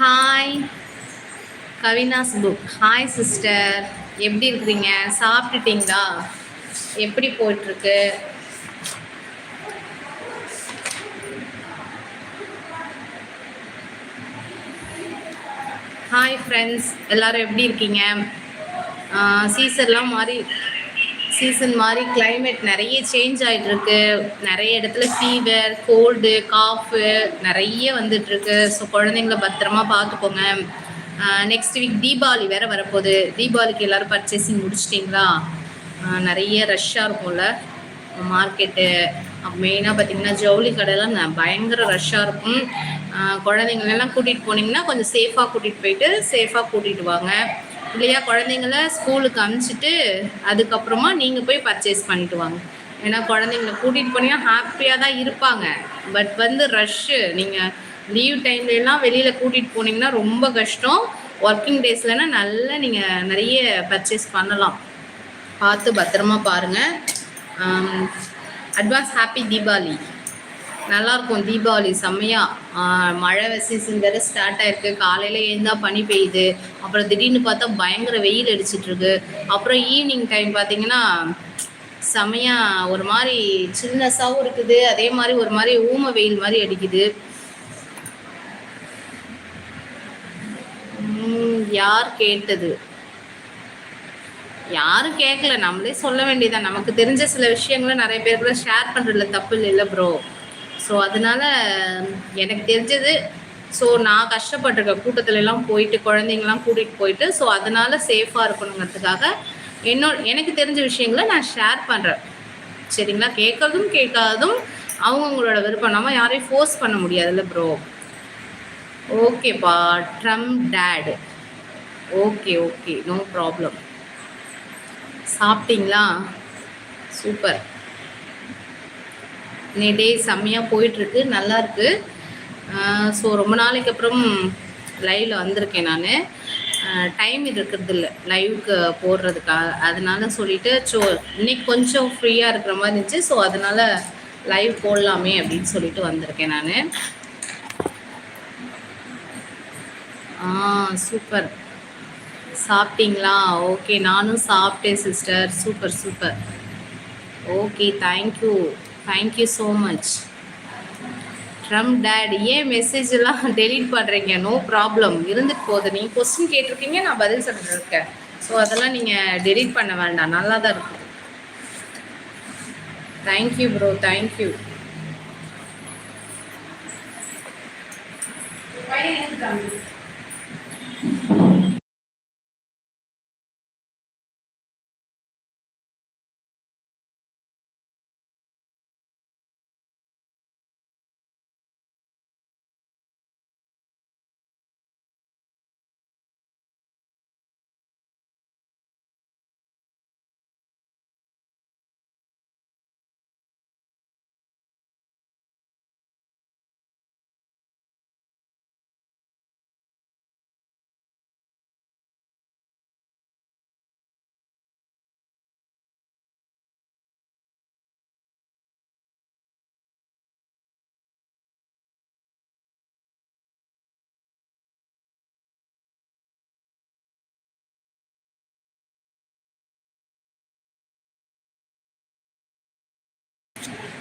Hi கவினாஸ் book hi sister எப்படி இருக்கிறீங்க? சாப்பிட்டுட்டீங்களா? எப்படி போயிட்டுருக்கு? ஹாய் ஃப்ரெண்ட்ஸ் எல்லோரும் எப்படி இருக்கீங்க? சீசர்லாம் மாறி சீசன் மாதிரி கிளைமேட் நிறைய சேஞ்ச் ஆகிட்டு இருக்கு நிறைய இடத்துல ஃபீவர் கோல்டு காஃபு நிறைய வந்துட்டு இருக்கு ஸோ குழந்தைங்கள பத்திரமா பார்த்துக்கோங்க. நெக்ஸ்ட் வீக் தீபாவளி வேற வரப்போகுது. தீபாவளிக்கு எல்லாரும் பர்ச்சேசிங் முடிச்சிட்டிங்களா? நிறைய ரஷ்ஷாக இருக்கும்ல. மார்க்கெட்டு மெயினாக பார்த்தீங்கன்னா ஜவுளி கடையெல்லாம் பயங்கர ரஷ்ஷாக இருக்கும். குழந்தைங்களெல்லாம் கூட்டிகிட்டு போனீங்கன்னா கொஞ்சம் சேஃபாக கூட்டிகிட்டு போயிட்டு சேஃபாக கூட்டிகிட்டு வாங்க. இல்லையா குழந்தைங்கள ஸ்கூலுக்கு அனுப்பிச்சிட்டு அதுக்கப்புறமா நீங்கள் போய் பர்ச்சேஸ் பண்ணிட்டு வாங்க. ஏன்னா குழந்தைங்கள கூட்டிகிட்டு போனீங்கன்னா ஹாப்பியாக தான் இருப்பாங்க. பட் வந்து ரஷ்ஷு நீங்கள் லீவ் டைம்லலாம் வெளியில் கூட்டிகிட்டு போனீங்கன்னா ரொம்ப கஷ்டம். ஒர்க்கிங் டேஸ்லனா நல்லா நீங்கள் நிறைய பர்ச்சேஸ் பண்ணலாம். பார்த்து பத்திரமா பாருங்கள் அட்வான்ஸ் ஹாப்பி தீபாவளி. நல்லா இருக்கும் தீபாவளி செம்மையா மழை சீசன் வேற ஸ்டார்ட் ஆயிருக்கு. காலையில எழுந்தா பனி பெய்யுது. அப்புறம் திடீர்னு பார்த்தா பயங்கர வெயில் அடிச்சிட்டு இருக்கு அப்புறம் ஈவினிங் டைம் பார்த்தீங்கன்னா செம்மையா ஒரு மாதிரி சில்னஸாகவும் இருக்குது. அதே மாதிரி ஒரு மாதிரி ஊம வெயில் மாதிரி அடிக்குது. உம், யார் கேட்டது? யாரும் கேட்கல நம்மளே சொல்ல வேண்டியதான் நமக்கு தெரிஞ்ச சில விஷயங்களை நிறைய பேர் கூட ஷேர் பண்றதுல தப்பு இல்லை ப்ரோ ஸோ அதனால எனக்கு தெரிஞ்சது ஸோ நான் கஷ்டப்பட்டிருக்க கூட்டத்துல எல்லாம் போயிட்டு குழந்தைங்கலாம் கூட்டிகிட்டு போயிட்டு ஸோ அதனால சேஃபாக இருக்கணுங்கிறதுக்காக என்னோட எனக்கு தெரிஞ்ச விஷயங்களை நான் ஷேர் பண்ணுறேன் சரிங்களா? கேட்கறதும் கேட்காததும் அவங்கவுங்களோட விருப்பம். நம்ம யாரையும் ஃபோர்ஸ் பண்ண முடியாதுல்ல ப்ரோ ஓகேப்பா ட்ரம் டேடு ஓகே ஓகே நோ ப்ராப்ளம் சாப்பிட்டீங்களா? சூப்பர் இன்னைக்கு டே செம்மையாக போயிட்டுருக்கு நல்லாயிருக்கு ஸோ ரொம்ப நாளைக்கு அப்புறம் லைவில் வந்திருக்கேன் நான். டைம் இருக்கிறது இல்லை லைவுக்கு போடுறதுக்காக அதனால சொல்லிட்டு ஸோ இன்னைக்கு கொஞ்சம் ஃப்ரீயாக இருக்கிற மாதிரி இருந்துச்சு ஸோ அதனால் லைவ் போடலாமே அப்படின்னு சொல்லிட்டு வந்திருக்கேன் நான். ஆ சூப்பர் சாப்பிட்டீங்களா? ஓகே நானும் சாப்பிட்டேன் sister super super okay thank you thank you so much drum டேட் ஏன் மெசேஜெல்லாம் டெலிட் டெலீட் பண்ணுறீங்க நோ ப்ராப்ளம் இருந்துட்டு போகுது. நீங்கள் கொஸ்டின் கேட்டிருக்கீங்க நான் பதில் சொல்லிட்டு இருக்கேன் ஸோ அதெல்லாம் நீங்கள் டெலீட் பண்ண வேண்டாம். நல்லா தான் இருக்கும் தேங்க்யூ ப்ரோ தேங்க்யூ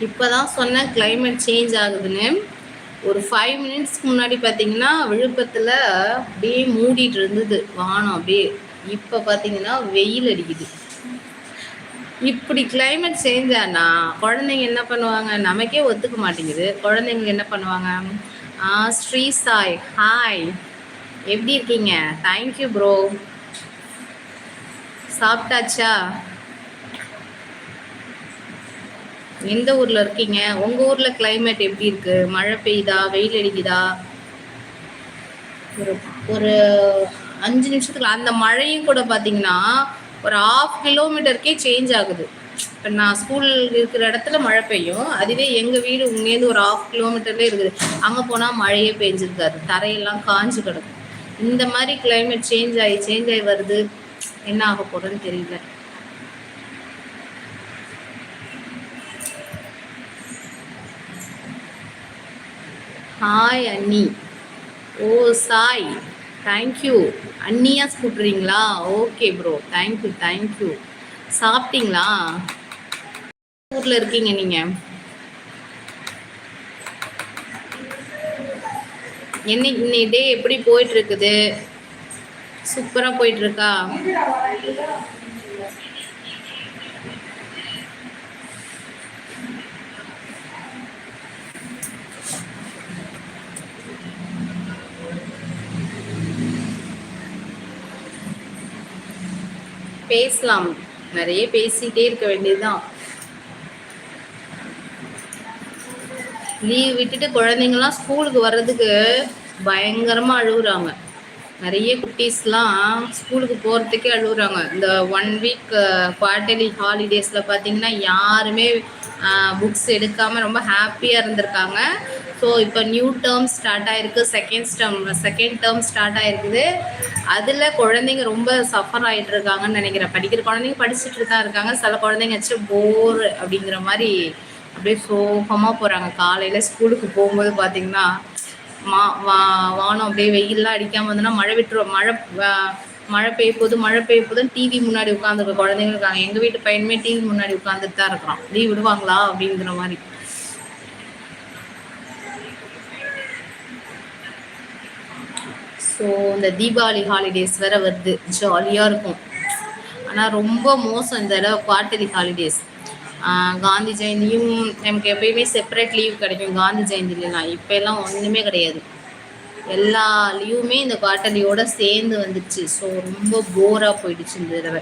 இப்போதான் சொன்னேன் கிளைமேட் சேஞ்ச் ஆகுதுன்னு. ஒரு ஃபைவ் மினிட்ஸ்க்கு முன்னாடி பார்த்தீங்கன்னா விழுப்புரத்தில் அப்படியே மூடிட்டு இருந்தது வானம் அப்படியே. இப்போ பார்த்தீங்கன்னா வெயில் அடிக்குது. இப்படி கிளைமேட் சேஞ்ச் ஆனால் குழந்தைங்க என்ன பண்ணுவாங்க? நமக்கே ஒத்துக்க மாட்டேங்குது. குழந்தைங்க என்ன பண்ணுவாங்க? ஆ ஸ்ரீ சாய் ஹாய் எப்படி இருக்கீங்க? தேங்க்யூ ப்ரோ சாப்பிட்டாச்சா? எந்த ஊர்ல இருக்கீங்க? உங்க ஊர்ல கிளைமேட் எப்படி இருக்கு? மழை பெய்யுதா? வெயில் அடிக்குதா? ஒரு ஒரு அஞ்சு நிமிஷத்துக்கு அந்த மழையும் கூட பாத்தீங்கன்னா ஒரு ஆஃப் கிலோமீட்டருக்கே சேஞ்ச் ஆகுது. இப்போ நான் ஸ்கூல் இருக்கிற இடத்துல மழை பெய்யும். அதுவே எங்கள் வீடு இங்கேருந்து ஒரு ஆஃப் கிலோமீட்டர்லேயே இருக்குது. அங்கே போனால் மழையே பெஞ்சிருக்காது. தரையெல்லாம் காஞ்சு கிடக்கும். இந்த மாதிரி கிளைமேட் சேஞ்ச் ஆகி சேஞ்ச் ஆகி வருது. என்ன ஆக போறதுன்னு தெரியல. ஹாய் அண்ணி ஓ சாய் தேங்க்யூ அண்ணியா கூப்பிட்றீங்களா okay bro thank you thank you சாப்பிட்டீங்களா? ஊரில் இருக்கீங்க நீங்கள் என்ன இன்னை டே எப்படி போயிட்டுருக்குது சூப்பராக போயிட்டுருக்கா பேசலாம். நிறைய பேசிட்டே இருக்க வேண்டியதுதான். லீவ் விட்டுட்டு குழந்தைங்கலாம் ஸ்கூலுக்கு வர்றதுக்கு பயங்கரமாக அழுகுறாங்க. நிறைய குட்டீஸ்லாம் ஸ்கூலுக்கு போகிறதுக்கே அழுகுறாங்க. இந்த ஒன் வீக் குவார்டர்லி ஹாலிடேஸில் பார்த்தீங்கன்னா யாருமே uh, புக்ஸ் எடுக்காமல் ரொம்ப ஹாப்பியாக இருந்திருக்காங்க. ஸோ இப்போ நியூ டேர்ம் ஸ்டார்ட் ஆகிருக்கு second term second term start ஆகிருக்குது அதில் குழந்தைங்க ரொம்ப சஃபர் ஆகிட்டு இருக்காங்கன்னு நினைக்கிறேன். படிக்கிற குழந்தைங்க படிச்சுட்டு தான் இருக்காங்க. சில குழந்தைங்க வச்சு போர் அப்படிங்கிற மாதிரி அப்படியே சோகமாக போகிறாங்க காலையில் ஸ்கூலுக்கு போகும்போது பார்த்தீங்கன்னா மா வா வானம் அப்படியே வெயிலெலாம் அடிக்காமல் வந்தோன்னா மழை விட்டுருவோம் மழை மழை பெய்ய போது மழை பெய்ய போதுன்னு டிவி முன்னாடி உட்காந்துருக்க குழந்தைங்க இருக்காங்க. எங்கள் வீட்டு பையனுமே டிவி முன்னாடி உட்காந்துட்டு தான் இருக்கிறான். லீவ் விடுவாங்களா அப்படிங்கிற மாதிரி. ஸோ இந்த தீபாவளி ஹாலிடேஸ் வேற வருது. ஜாலியாக இருக்கும். ஆனால் ரொம்ப மோசம் இந்த தடவை குவார்டர்லி ஹாலிடேஸ் காந்தி ஜெயந்தியும் நமக்கு எப்பயுமே செப்பரேட் லீவ் கிடைக்கும். காந்தி ஜெயந்திலாம் இப்போ எல்லாம் ஒன்றுமே கிடையாது. எல்லா லீவுமே இந்த குவார்டர்லியோட சேர்ந்து வந்துடுச்சு ஸோ ரொம்ப போராக போயிடுச்சு இந்த தடவை.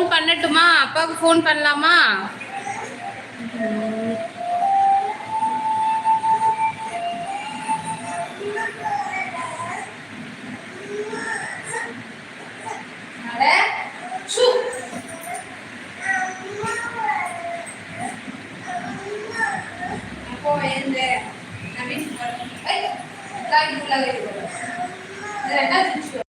ஃபோன் பண்ணட்டுமா? அப்பாவுக்கு ஃபோன் பண்ணலாமா? ரெண்டாவது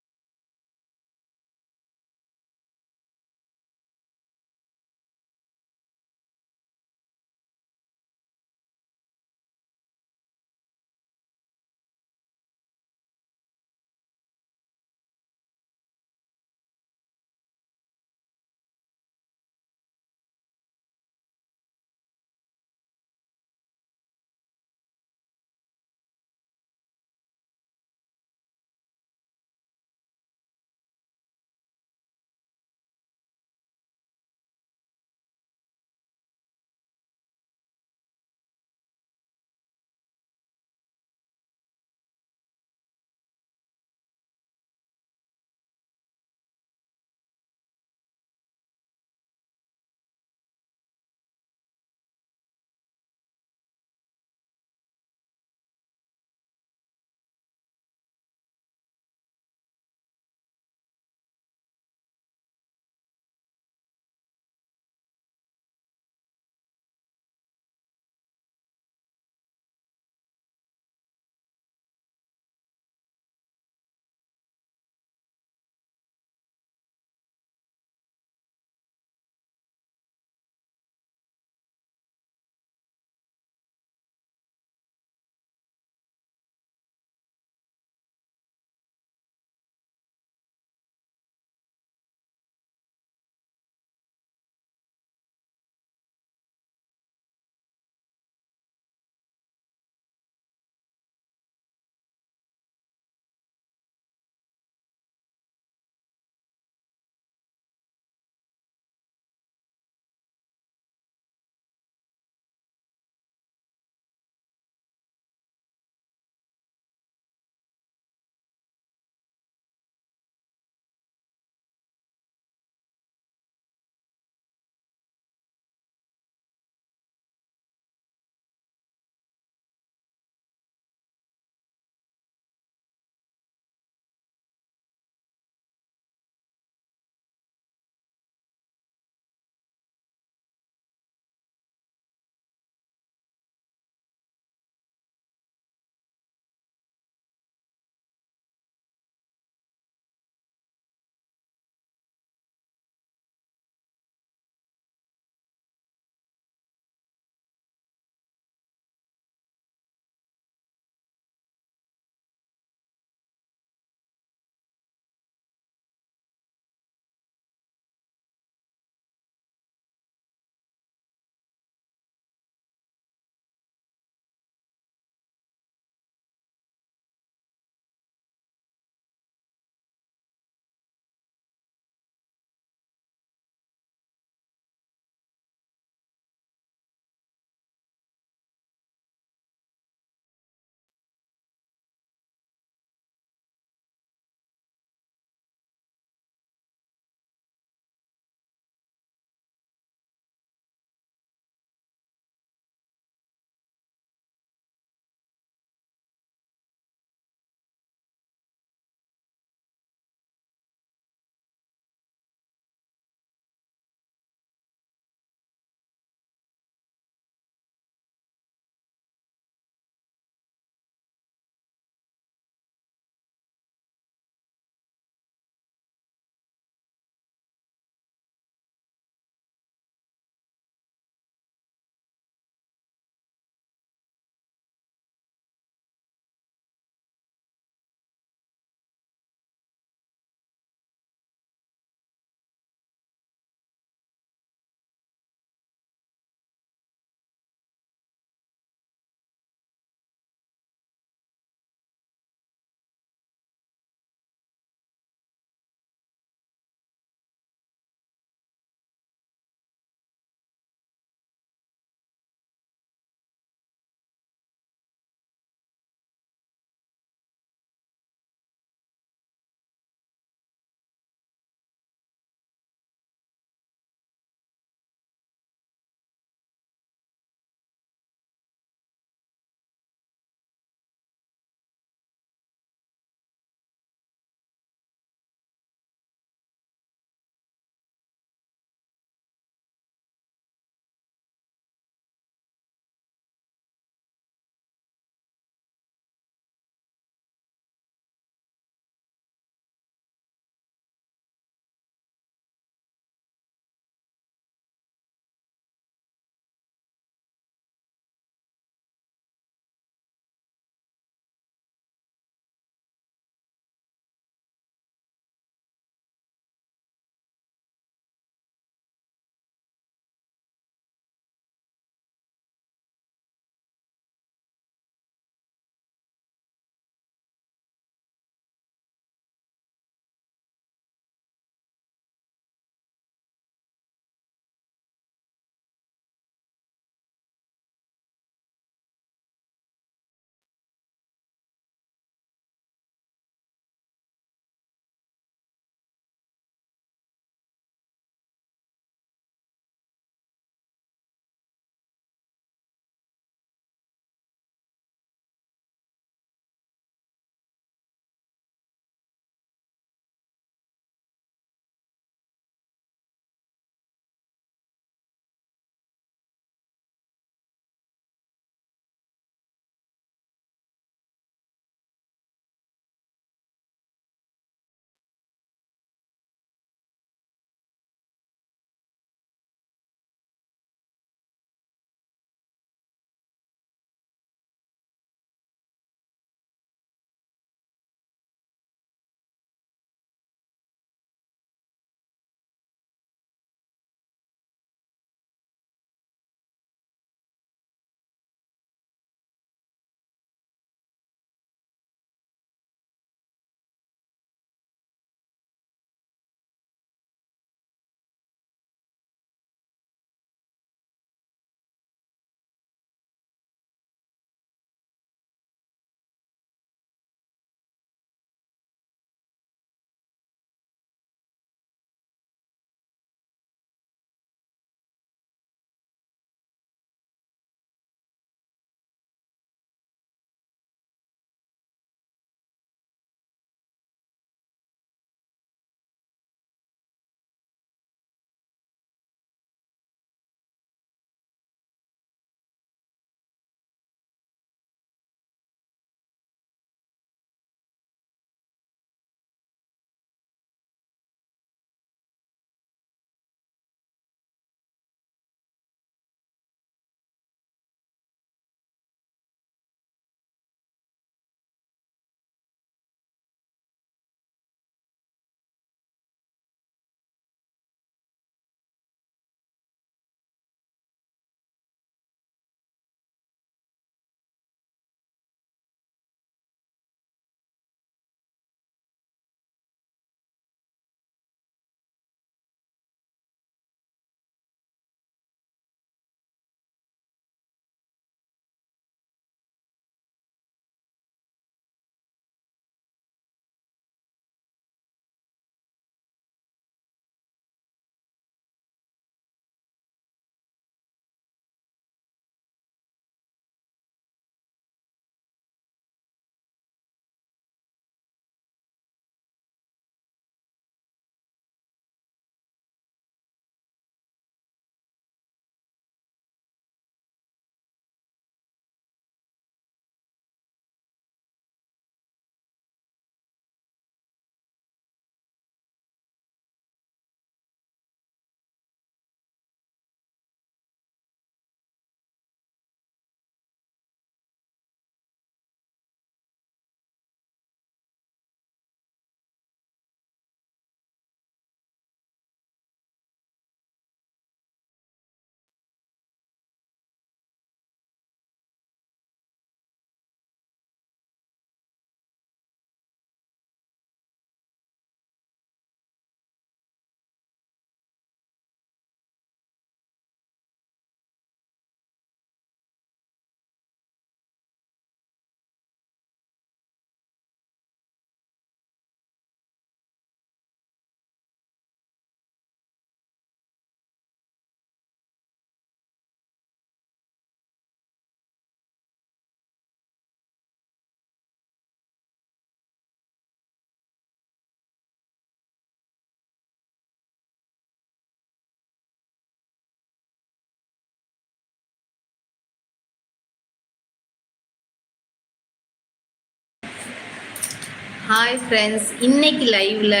ஹாய் ஃப்ரெண்ட்ஸ் இன்னைக்கு லைவில்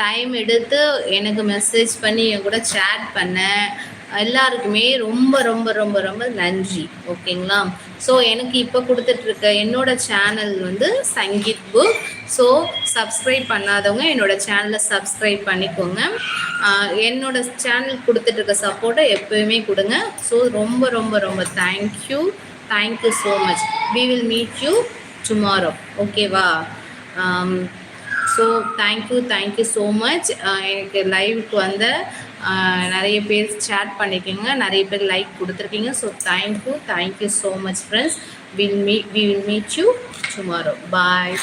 டைம் எடுத்து எனக்கு மெசேஜ் பண்ணி என் கூட சேட் பண்ண எல்லாருக்குமே ரொம்ப ரொம்ப ரொம்ப ரொம்ப நன்றி. ஓகேங்களா? ஸோ எனக்கு இப்போ கொடுத்துட்ருக்க என்னோட சேனல் வந்து சங்கீத் புக் ஸோ சப்ஸ்கிரைப் பண்ணாதவங்க என்னோட சேனலை சப்ஸ்கிரைப் பண்ணிக்கோங்க. என்னோட சேனல் கொடுத்துட்ருக்க சப்போர்ட்டை எப்போயுமே கொடுங்க. ஸோ ரொம்ப ரொம்ப ரொம்ப thank you thank you so much we will meet you tomorrow ஓகேவா so thank you thank you so much எனக்கு லைவுக்கு வந்த நிறைய பேர் சேட் பண்ணியிருக்கீங்க நிறைய பேர் லைக் கொடுத்துருக்கீங்க. So thank you thank you so much friends will meet we will meet you tomorrow bye